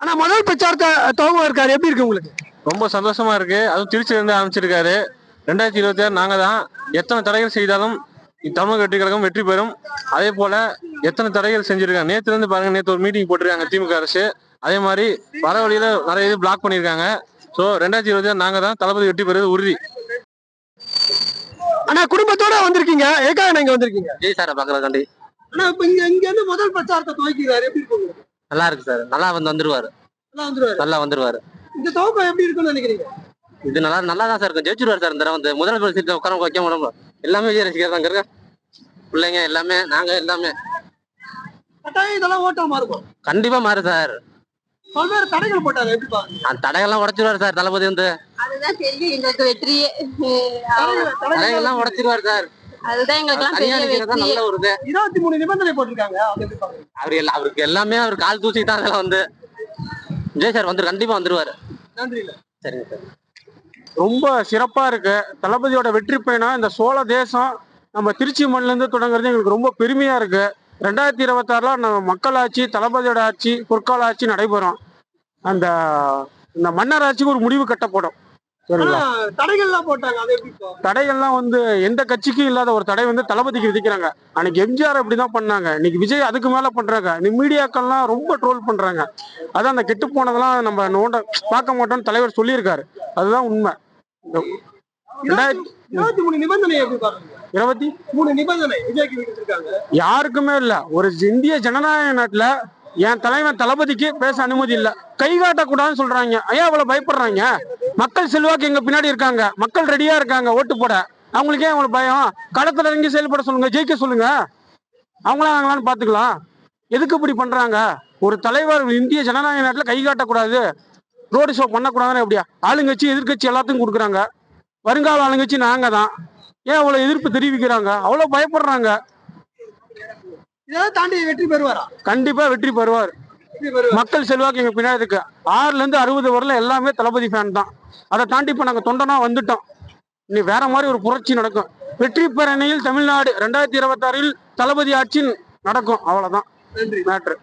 ஆனா முதல் பிரச்சாரத்தை துவங்க இருக்காரு. எப்படி இருக்கு உங்களுக்கு? ரொம்ப சந்தோஷமா இருக்கு. அதுவும் திருச்சியில இருந்து ஆரம்பிச்சிருக்காரு. ரெண்டாயிரத்தி இருபத்தி ஆறு நாங்க தான் எத்தனை தடைகள் செய்தாலும் தமிழக வெற்றி கழகம் வெற்றி பெறும். அதே போல எத்தனை தடைகள் செஞ்சிருக்காங்க. நேத்துல இருந்து பாருங்க நேத்து ஒரு மீட்டிங் போட்டிருக்காங்க திமுக அரசு. அதே மாதிரி வர வழியில நிறைய இது பிளாக் பண்ணிருக்காங்க சோ ரெண்டாயிரத்தி இருபத்தி ஆறு நாங்க தான் தளபதி வெற்றி பெறுவது உறுதி. ஆனா குடும்பத்தோட வந்திருக்கீங்க. ஏக்காக நீங்க வந்திருக்கீங்க. விஜய் சாரை பாக்குறதுக்காண்டி. ஆனா இப்ப இங்க இங்க இருந்து முதல் பிரச்சாரத்தை துவக்கிறாரு. எப்படி இருக்கு உங்களுக்கு? நல்லா இருக்கு சார். நல்லா வந்து வந்துருவாரு. நல்லா வந்துருவாரு. நல்லா வந்துருவாரு. இந்த துவக்கம் எப்படி இருக்குன்னு நினைக்கிறீங்க? இது நல்லா நல்லா தான் சார் இருக்கும். ஜெயிச்சிருவாரு சார் இந்த தடவை வந்து. முதல் பரிசு உட்கார வைக்க முடியும் எல்லாமே விஜய் ரசிகர் தான் இருக்க பிள்ளைங்க எல்லாமே நாங்க எல்லாமே. கட்டாயம் இதெல்லாம் ஓட்டா மாறுமா? கண்டிப்பா மாறு சார். பல்வேறு தடைகள் போட்டாரு எப்படி அந்த தடைகள்லாம் உடைச்சிருவாரு சார் தளபதி வந்து. அதுதான் தெரியும் எங்களுக்கு வெற்றியே. தடைகள் தடைகள். தடைகள்லாம் உடைச்சிருவாரு சார். அதுதான் எங்களுக்கு நல்ல ஒரு இது. இருபத்தி மூணு நிபந்தனை போட்டிருக்காங்க அவர் எல்லா அவருக்கு எல்லாமே அவர் கால் தூசி தான் அதெல்லாம் வந்து விஜய் சார் வந்து கண்டிப்பா வந்துருவாரு. நன்றி இல்ல. சரிங்க சார். ரொம்ப சிறப்பா இருக்கு. தளபதியோட வெற்றி பயணம் இந்த சோழ தேசம் நம்ம திருச்சி மண்ணில இருந்து தொடங்குறது எங்களுக்கு ரொம்ப பெருமையா இருக்கு. ரெண்டாயிரத்தி இருபத்தாறுல நம்ம மக்களாட்சி தளபதியோட ஆட்சி பொற்கால ஆட்சி நடைபெறும். அந்த இந்த மன்னர் ஆட்சிக்கு ஒரு முடிவு கட்டப்படும். தடைகள்லாம் போட்டாங்க? தடைகள்லாம் வந்து எந்த கட்சிக்கும் இல்லாத ஒரு தடை வந்து தளபதிக்கு விதிக்கிறாங்க. அன்னைக்கு எம்ஜிஆர் அப்படிதான் பண்ணாங்க. இன்னைக்கு விஜய் அதுக்கு மேல பண்றாங்க. மீடியாக்கள்லாம் ரொம்ப ட்ரோல் பண்றாங்க. அதான் அந்த கெட்டு போனதெல்லாம் நம்ம நோண்ட பார்க்க மாட்டோம்னு தலைவர் சொல்லியிருக்காரு. அதுதான் உண்மை. இந்த ரெண்டாயிரத்தி இருபத்தி மூணு நிபந்தனை எப்படி பாக்குறீங்க இருபத்தி மூணு நிபந்தனை விஜய்க்கு விதிச்சிருக்காங்க. யாருக்குமே இல்ல. ஒரு இந்திய ஜனநாயக நாட்டுல என் தலைவன் தளபதிக்கு பேச அனுமதி இல்ல. கை காட்டக்கூடாதுன்னு சொல்றாங்க. ஐயா அவ்வளவு பயப்படுறாங்க? மக்கள் செல்வாக்கு எங்க பின்னாடி இருக்காங்க. மக்கள் ரெடியா இருக்காங்க. ஓட்டு போட. அவங்களுக்கு ஏன் அவ்வளவு பயம். களத்துல இறங்கி செயல்பட சொல்லுங்க. ஜெயிக்க சொல்லுங்க. அவங்களா நாங்களான்னு பாத்துக்கலாம். எதுக்கு இப்படி பண்றாங்க? ஒரு தலைவர் இந்திய ஜனநாயக நாட்டுல கை காட்டக்கூடாது. ரோடு ஷோ பண்ணக்கூடாதுன்னு எப்படியா? ஆளுங்கட்சி எதிர்க்கட்சி எல்லாத்துக்கும் கொடுக்குறாங்க. வருங்கால ஆளுங்கட்சி நாங்க தான் ஏன் அவ்வளவு எதிர்ப்பு தெரிவிக்கிறாங்க? அவ்வளவு பயப்படுறாங்க. இதெல்லாம் தாண்டி வெற்றி பெறுவாரா? கண்டிப்பா வெற்றி பெறுவார். வெற்றி பெறுவார். மக்கள் செல்வாக்கு எங்க பின்னாடி இருக்கு. ஆறுல இருந்து அறுபது வரல எல்லாமே தளபதி ஃபேன் தான். அதை தாண்டி இப்ப நாங்க தொண்டனா வந்துட்டோம். இனி வேற மாதிரி ஒரு புரட்சி நடக்கும். வெற்றி பேரணியில் தமிழ்நாடு ரெண்டாயிரத்தி இருபத்தாறில் தளபதி ஆட்சி நடக்கும். அவ்வளவுதான். நன்றி. மேட்ரு